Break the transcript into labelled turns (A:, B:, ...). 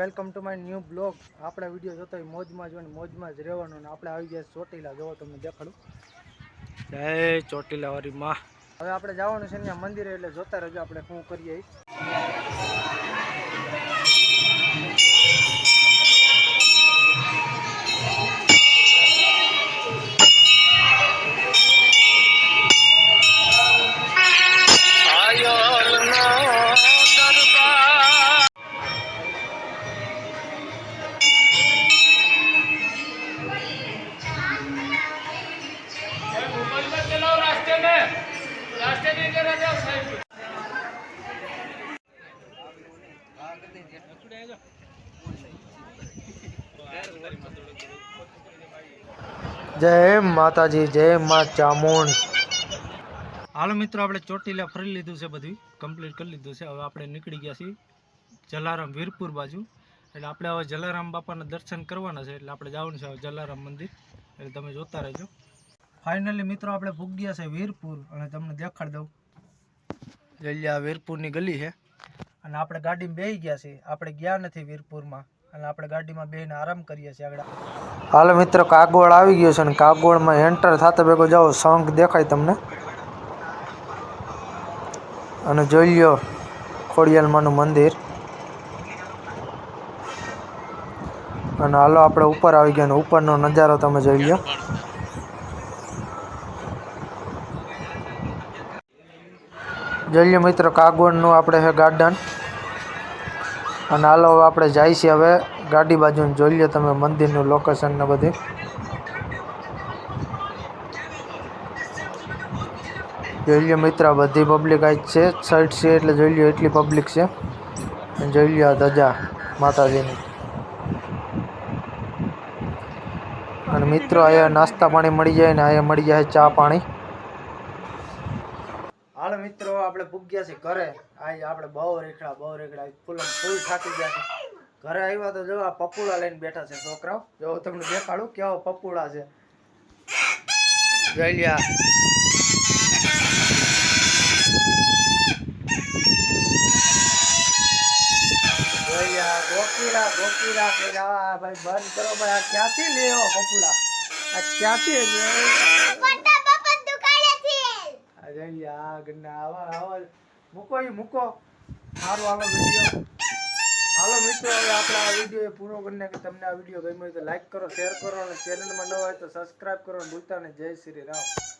A: Welcome to my new blog. આપણે video જોતો હોય મોજમાં જોઈને મોજમાં જ રહેવાનું આપણે આવી ગયા ચોટીલા જોવો તમને દેખાડું. જય ચોટીલા વાળી માં. હવે આપણે જવાનું છે ત્યાં મંદિરે એટલે જોતા રહેજો આપણે શું કરીએ જય માતાજી, જય મા ચામુંડ. હાલો મિત્રો, આપણે ચોટીલા ફરી લીધું છે બધું કમ્પ્લીટ કરી લીધું છે. હવે આપણે નીકળી ગયા છીએ જલારામ વીરપુર બાજુ. એટલે આપણે હવે જલારામ બાપાના દર્શન કરવાના છે, એટલે આપણે જવાનું છે હવે જલારામ મંદિર. એટલે તમે જોતા રહેજો. ફાઇનલી મિત્રો, આપણે ભૂગ્યા છે વીરપુર, અને તમને દેખાડ દઉં. જલ્યા વીરપુરની ગલી છે. અને આપણે ગાડીમાં બેસી ગયા છીએ. આપણે ગયા નથી વીરપુરમાં. અને આપણે ગાડીમાં બેસીને આરામ કરીએ છીએ આગળ. હાલો મિત્રો, કાગોળ આવી ગયો છે અને કાગોળમાં એન્ટર થતા ભેગો જાઓ, શંખ દેખાય તમને. અને જોઈ લ્યો, ખોડિયાલમાનું મંદિર. અને હાલો, આપણે ઉપર આવી ગયા અને ઉપરનો નજારો તમે જોઈ લ્યો. જોઈ લ્યો મિત્રો કાગવડનું આપણે છે ગાર્ડન. અને હાલો હવે આપણે જાય છીએ હવે ગાડી બાજુ જોઈ લ્યો તમે મંદિરનું લોકેશન ને બધું. જોઈ લ્યો મિત્ર, આ બધી પબ્લિક આજ છે. સાઈડ છે એટલે જોઈ લ્યો એટલી પબ્લિક છે. અને જોઈ લ્યો આ ધજા માતાજીની. અને મિત્રો, અહીંયા નાસ્તા પાણી મળી જાય ને અહીંયા મળી જાય ચા પાણી. હાલો મિત્રો, આપણે પૂગ્યા છે ઘરે. આજ આપણે બહુ રેખડા બહુ રેખડા ફૂલ ફૂલ થાકી ગયા છે. ઘરે આવ્યા તો જો આ પપુડા લઈને બેઠા છે છોકરાઓ. જો તમને દેખાડું કેવો પપુડા છે. જોઈ લ્યા. ગોકીડા ગોકીડા કે ભાઈ બંધ કરો, ભાઈ આ ક્યાંથી લેવો પપુડા? આ ક્યાંથી આ જોઈ આ ગન્ના આવા આવા. મૂકો એ મૂકો. સારું હાલો, વીડિયો. હાલો, મિત્રો, હવે આપણે આ વીડિયો પૂરો કરીને કે તમને આ વીડિયો ગમ્યો હોય તો લાઈક કરો શેર કરો અને ચેનલમાં ન હોય તો સબસ્ક્રાઈબ કરો ભૂલતા ને જય શ્રી રામ.